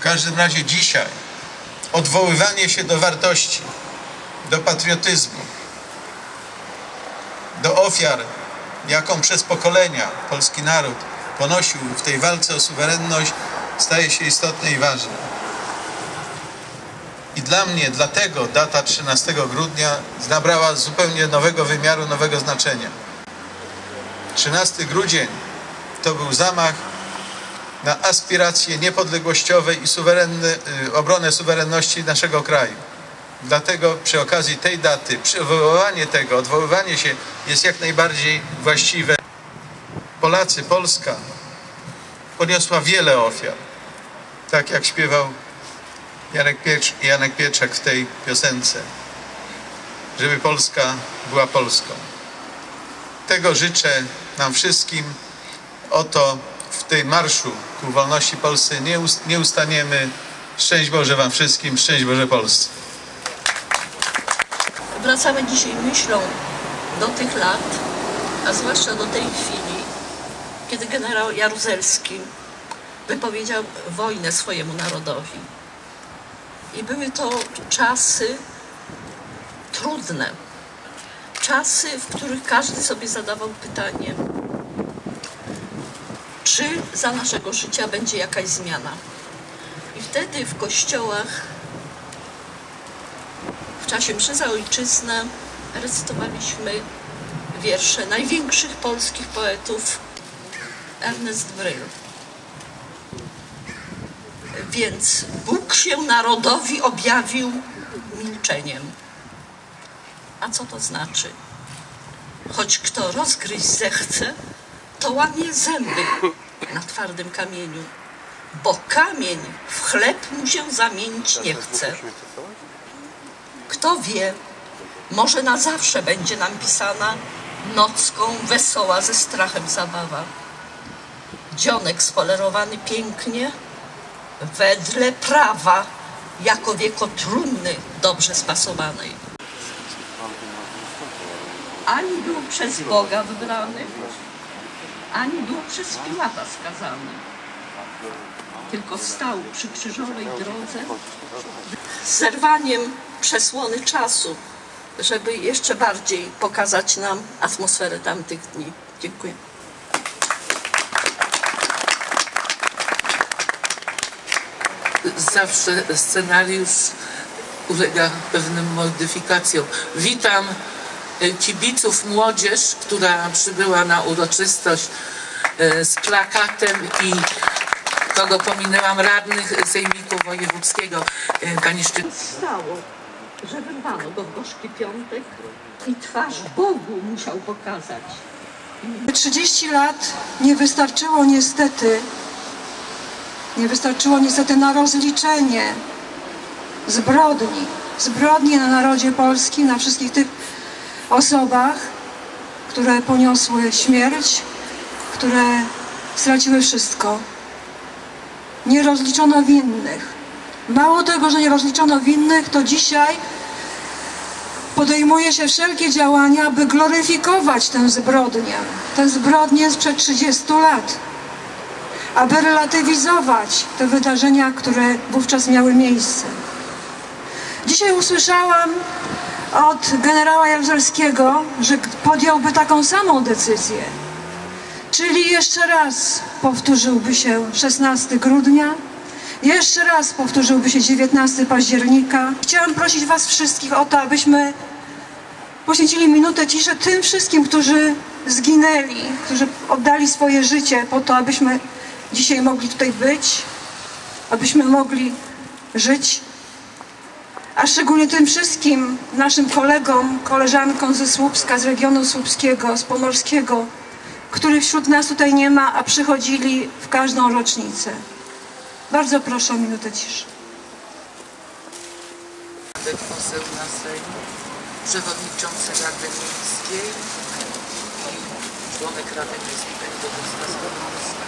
W każdym razie dzisiaj odwoływanie się do wartości, do patriotyzmu, do ofiar, jaką przez pokolenia polski naród ponosił w tej walce o suwerenność, staje się istotne i ważne. I dla mnie, dlatego data 13 grudnia nabrała zupełnie nowego wymiaru, nowego znaczenia. 13 grudzień to był zamach na aspiracje niepodległościowe i suwerenne, y, obronę suwerenności naszego kraju. Dlatego przy okazji tej daty przywoływanie tego, odwoływanie się jest jak najbardziej właściwe. Polacy, Polska poniosła wiele ofiar. Tak jak śpiewał Janek, Piecz, Janek Pieczak w tej piosence. Żeby Polska była Polską. Tego życzę nam wszystkim. Oto tej marszu ku wolności Polsce nie, ust, nie ustaniemy. Szczęść Boże Wam wszystkim, szczęść Boże Polsce. Wracamy dzisiaj myślą do tych lat, a zwłaszcza do tej chwili, kiedy generał Jaruzelski wypowiedział wojnę swojemu narodowi. I były to czasy trudne. Czasy, w których każdy sobie zadawał pytanie, czy za naszego życia będzie jakaś zmiana. I wtedy w kościołach w czasie mszy za ojczyznę recytowaliśmy wiersze największych polskich poetów Ernest Bryl. Więc Bóg się narodowi objawił milczeniem. A co to znaczy? Choć kto rozgryźć zechce, to łamie zęby na twardym kamieniu, bo kamień w chleb mu się zamienić nie chce. Kto wie, może na zawsze będzie nam pisana nocką wesoła ze strachem zabawa. Dzionek spolerowany pięknie, wedle prawa, jako wieko trumny dobrze spasowanej. Ani był przez Boga wybrany, ani był przez Piłata skazany. Tylko stał przy krzyżowej drodze z zerwaniem przesłony czasu, żeby jeszcze bardziej pokazać nam atmosferę tamtych dni. Dziękuję. zawsze scenariusz ulega pewnym modyfikacjom. Witam kibiców, młodzież, która przybyła na uroczystość e, z plakatem i kogo pominęłam, radnych Sejmiku Wojewódzkiego, e, pani Szczyt. Stało, że wyrwano go w gorzki piątek i twarz Bogu musiał pokazać. 30 lat nie wystarczyło niestety, nie wystarczyło niestety na rozliczenie zbrodni, zbrodni na narodzie polskim, na wszystkich tych osobach, które poniosły śmierć, które straciły wszystko. Nie rozliczono winnych. Mało tego, że nie rozliczono winnych, to dzisiaj podejmuje się wszelkie działania, by gloryfikować tę zbrodnię, tę zbrodnię sprzed 30 lat, aby relatywizować te wydarzenia, które wówczas miały miejsce. Dzisiaj usłyszałam od generała Jaruzelskiego, że podjąłby taką samą decyzję. Czyli jeszcze raz powtórzyłby się 16 grudnia, jeszcze raz powtórzyłby się 19 października. Chciałam prosić Was wszystkich o to, abyśmy poświęcili minutę ciszy tym wszystkim, którzy zginęli, którzy oddali swoje życie po to, abyśmy dzisiaj mogli tutaj być, abyśmy mogli żyć. A szczególnie tym wszystkim naszym kolegom, koleżankom ze Słupska, z regionu słupskiego, z pomorskiego, których wśród nas tutaj nie ma, a przychodzili w każdą rocznicę. Bardzo proszę o minutę ciszy. poseł na Sejm, przewodniczący Rady Miejskiej i członek Rady Miejskiej Władysław Skarbowska.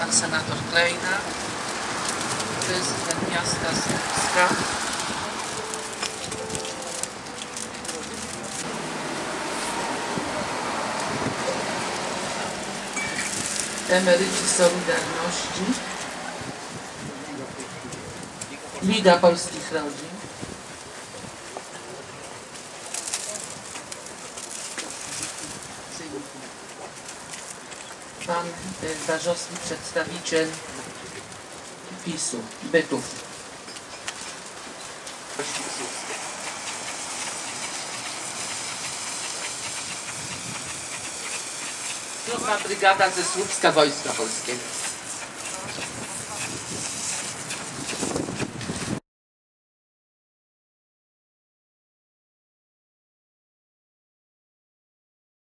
Pan senator Klejna, prezydent miasta Słupska. emeryci Solidarności, Liga Polskich Rodzin, pan y, Barzowski, przedstawiciel PiSu, bytów. Siódma brygada ze Słupska Wojska Polskiego.